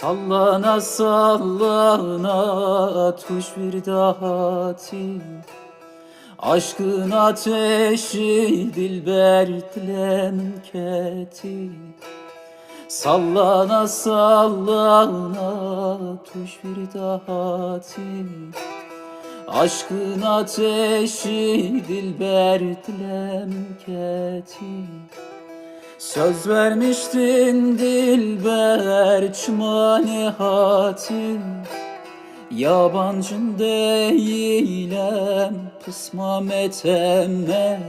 Sallana sallana tuş bir dahati. Aşkın ateşi dilber dilemin keti. Sallana sallana tuş bir dahati. Aşkın ateşi dilber dilemin keti Söz vermiştin dilber çmani hatim Yabancın değilim pısmamet emme